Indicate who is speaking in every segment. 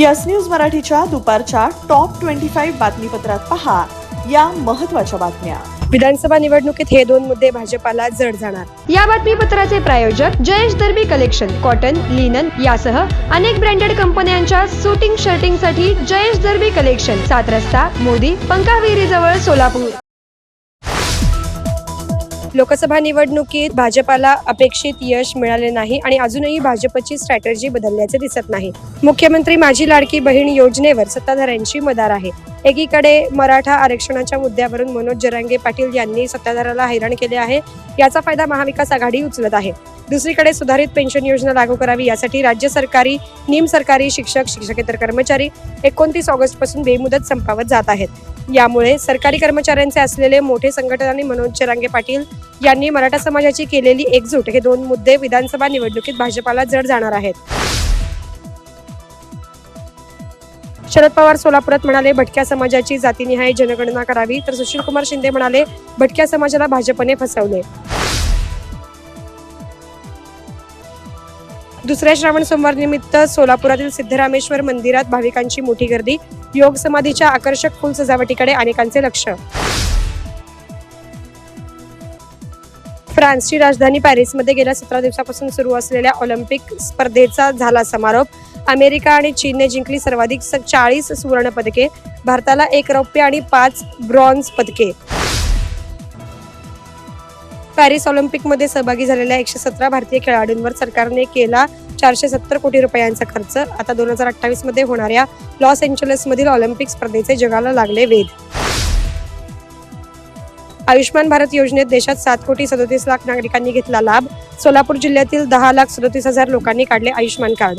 Speaker 1: Yes news मराठीच्या दुपारच्या top twenty five बातमीपत्रात पहा या महत्त्वाच्या बातम्या.
Speaker 2: विधानसभा निवडणुकीत हे दोन मुद्दे भाजपाला जड जाणार.
Speaker 3: या बातमीपत्राचे प्रायोजक Jayesh Darbi collection cotton linen यासह अनेक ब्रँडेड कंपन्यांच्या सुटिंग शर्टिंगसाठी जयेश दर्बी कलेक्शन सात रस्ता मोदी पंकाविरी जवळ सोलापूर.
Speaker 2: लोकसभा निवडणुकीत भाजपाला अपेक्षित यश मिळाले नाही आणि अजूनही भाजपची स्ट्रॅटेजी बदलल्याचे दिसत नाही. मुख्यमंत्री माझी लाडकी बहीण योजनेवर सत्ताधाऱ्यांची मदार आहे. एकीकडे मराठा आरक्षणाच्या मुद्द्यावरून मनोज जरांगे पाटील यांनी सत्ताधाराला हैराण केले आहे याचा फायदा महाविकास आघाडी उचलत आहे. दुसरीकडे सुधारित पेन्शन योजना लागू करावी यासाठी राज्य सरकारी निम सरकारी शिक्षक शिक्षकेतर कर्मचारी एकोणतीस ऑगस्टपासून बेमुदत संपावत जात आहेत. यामुळे सरकारी कर्मचाऱ्यांचे असलेले मोठे संघटन आणि मनोज जरांगे पाटील यांनी मराठा समाजाची केलेली एकजूट हे दोन मुद्दे विधानसभा निवडणुकीत भाजपाला जड जाणार आहेत. शरद पवार सोलापुरात म्हणाले भटक्या समाजाची जातीनिहाय जनगणना करावी. तर सुशील कुमार शिंदे म्हणाले भटक्या समाजाला भाजपने फसवले. दुसऱ्या श्रावण सोमवार निमित्त सोलापुरातील सिद्धरामेश्वर मंदिरात भाविकांची मोठी गर्दी योग समाधीच्या आकर्षक फुल सजावटीकडे अनेकांचे लक्ष. फ्रान्सची राजधानी पॅरिसमध्ये गेल्या सतरा दिवसापासून सुरू असलेल्या ऑलिम्पिक स्पर्धेचा झाला समारोप. अमेरिका आणि चीनने जिंकली सर्वाधिक चाळीस सुवर्ण पदके भारताला एक रौप्य आणि पाच ब्रॉन्झ पदके. पॅरिस ऑलिम्पिकमध्ये सहभागी झालेल्या एकशे सतरा भारतीय खेळाडूंवर सरकारने केला चारशे सत्तर कोटी रुपयांचा खर्च. आता दोन हजार अठ्ठावीसमध्ये होणाऱ्या लॉस एंजलसमधील ऑलिम्पिक स्पर्धेचे जगाला लागले वेध. आयुष्यमान भारत योजनेत देशात सात कोटी सदोतीस लाख नागरिकांनी घेतला लाभ. सोलापूर जिल्ह्यातील दहा लाख सदोतीस हजार लोकांनी काढले आयुष्यमान कार्ड.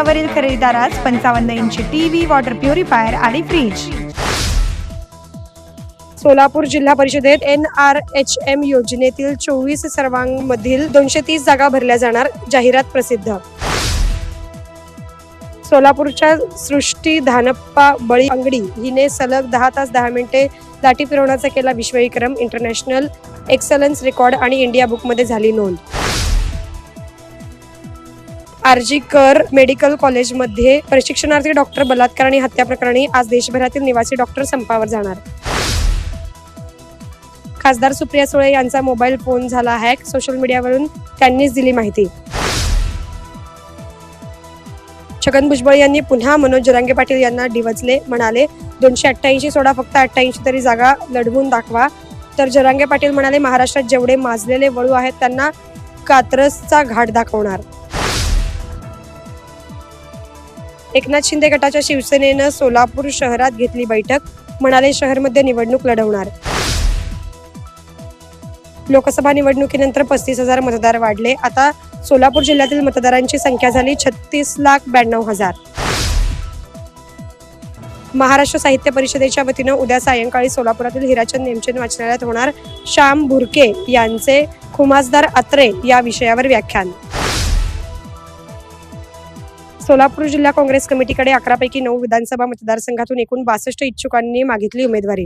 Speaker 3: फुटावरील खरेदीदारास पंचावन्न इंची टीव्ही वॉटर प्युरिफायर आणि फ्रीज
Speaker 2: सोलापूर जिल्हा परिषदेत एन आर एच एम योजनेतील चोवीस सर्वांमधील दोनशे तीस जागा भरल्या जाणार जाहिरात प्रसिद्ध. सोलापूरच्या सृष्टी धानप्पा बळी अंगडी हिने सलग दहा तास दहा मिनिटे लाठी फिरवण्याचा केला विश्वविक्रम इंटरनॅशनल एक्सलन्स रेकॉर्ड आणि इंडिया बुकमध्ये झाली नोंद. आरजी कर मेडिकल कॉलेजमध्ये प्रशिक्षणार्थी डॉक्टर बलात्कार आणि हत्या प्रकरणी आज देशभरातील निवासी डॉक्टर संपावर जाणार. खासदार सुप्रिया सुळे यांचा मोबाईल फोन झाला हॅक सोशल मीडियावरून त्यांनीच दिली माहिती. छगन भुजबळ यांनी पुन्हा मनोज जरांगे पाटील यांना डिवचले म्हणाले दोनशे अठ्ठ्याऐंशी सोडा फक्त अठ्ठ्याऐंशी तरी जागा लढवून दाखवा. तर जरांगे पाटील म्हणाले महाराष्ट्रात जेवढे माजलेले वळू आहेत त्यांना कात्रसचा घाट दाखवणार. एकनाथ शिंदे गटाच्या शिवसेनेनं सोलापूर शहरात घेतली बैठक म्हणाले शहरमध्ये निवडणूक लढवणार. लोकसभा निवडणुकीनंतर पस्तीस हजार मतदार वाढले. आता सोलापूर जिल्ह्यातील मतदारांची संख्या झाली छत्तीस लाख ब्याण्णव हजार. महाराष्ट्र साहित्य परिषदेच्या वतीनं उद्या सायंकाळी सोलापुरातील हिराचंद नेमचंद वाचनालयात होणार श्याम भुरके यांचे खुमासदार अत्रे या विषयावर व्याख्यान. सोलापूर जिल्हा काँग्रेस कमिटीकडे अकरापैकी नऊ विधानसभा मतदारसंघातून एकूण बासष्ट इच्छुकांनी मागितली उमेदवारी.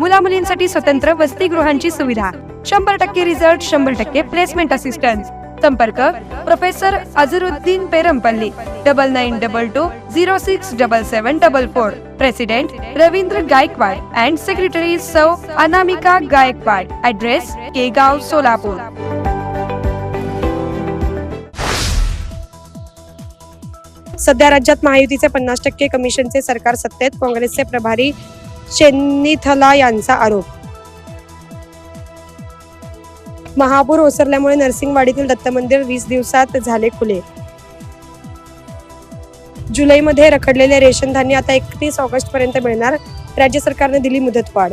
Speaker 3: मुला मुलींसाठी स्वतंत्र वसतिगृहांची सुविधा. शंभर टक्के रिझल्ट शंभर टक्के प्लेसमेंट असिस्टन्स संपर्क professor Azharuddin Perampalli double nine double two zero six double seven double four president Ravindra Gaikwad and secretary Sau Anamika Gaikwad address Kegaon Solapur
Speaker 2: सध्या राज्यात महायुतीचे पन्नास टक्के कमिशनचे सरकार सत्तेत काँग्रेसचे प्रभारी चेन्निथला यांचा आरोप. महापूर ओसरल्यामुळे नरसिंगवाडीतील दत्त मंदिर वीस दिवसात झाले खुले. जुलैमध्ये रखडलेले रेशन धान्य आता एकतीस ऑगस्ट पर्यंत मिळणार. राज्य सरकारने दिली मुदतवाढ.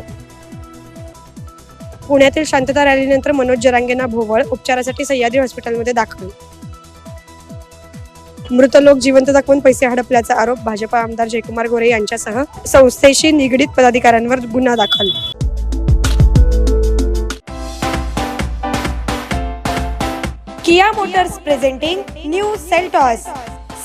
Speaker 2: पुण्यातील शांतता रॅलीनंतर मनोज जरांगेंना भोवळ उपचारासाठी सह्याद्री हॉस्पिटलमध्ये दाखल मृत लोक जिवंत दाखवून पैसे हडपल्याचा आरोप भाजपा आमदार जयकुमार गोरे यांच्यासह संस्थेशी निगडीत पदाधिकाऱ्यांवर गुन्हा दाखल.
Speaker 4: Kia motors presenting new Seltos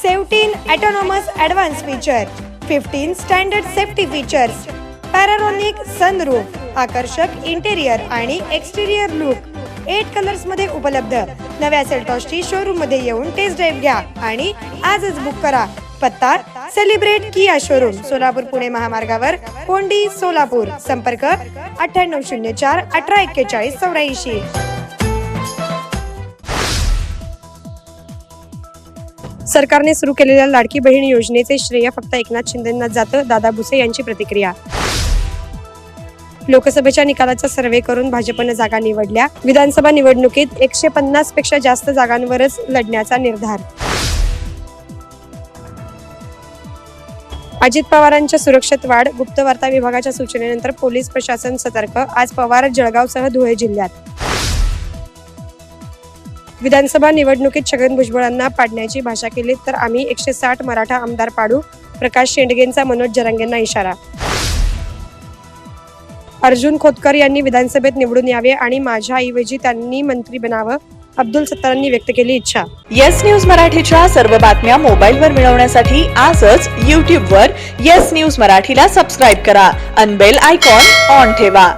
Speaker 4: seventeen autonomous advance feature fifteen standard safety features panoramic sunroof आकर्षक इंटेरियर आणि एक्सटेरियर लुक एट कलर्समध्ये उपलब्ध. नव्या सेल्टॉसची शोरूममध्ये येऊन टेस्ट ड्राईव्ह घ्या आणि आजच बुक करा. पत्ता celebrate Kia showroom Solapur Pune महामार्गावर कोंडी सोलापूर. संपर्क अठ्ठ्याण्णव शून्य चार अठरा एक्केचाळीस चौऱ्याऐंशी.
Speaker 2: सरकारने सुरू केलेल्या लाडकी बहीण योजनेचे श्रेय फक्त एकनाथ शिंदेना जातं दादा भुसे यांची प्रतिक्रिया. लोकसभेच्या निकालाचा सर्वे करून भाजपनं जागा निवडल्या. विधानसभा निवडणुकीत एकशे पन्नासपेक्षा जास्त जागांवरच लढण्याचा निर्धार. अजित पवारांच्या सुरक्षेत वाढ गुप्तवार्ता विभागाच्या सूचनेनंतर पोलीस प्रशासन सतर्क आज पवार जळगावसह धुळे जिल्ह्यात. विधानसभा निवडणुकीत छगन भुजबळांना पाडण्याची भाषा केली तर आम्ही एकशे साठ मराठा आमदार पाडू प्रकाश शेंडगेंचा मनोज जरांगेंना इशारा. अर्जुन खोतकर यांनी विधानसभेत निवडून यावे आणि माझ्या ऐवजी त्यांनी मंत्री बनावं अब्दुल सत्तारांनी व्यक्त केली इच्छा.
Speaker 1: येस न्यूज मराठीच्या सर्व बातम्या मोबाईलवर मिळवण्यासाठी आजच यूट्यूबवर येस न्यूज मराठीला सबस्क्राईब करा. अनबेल आयकॉन ऑन ठेवा.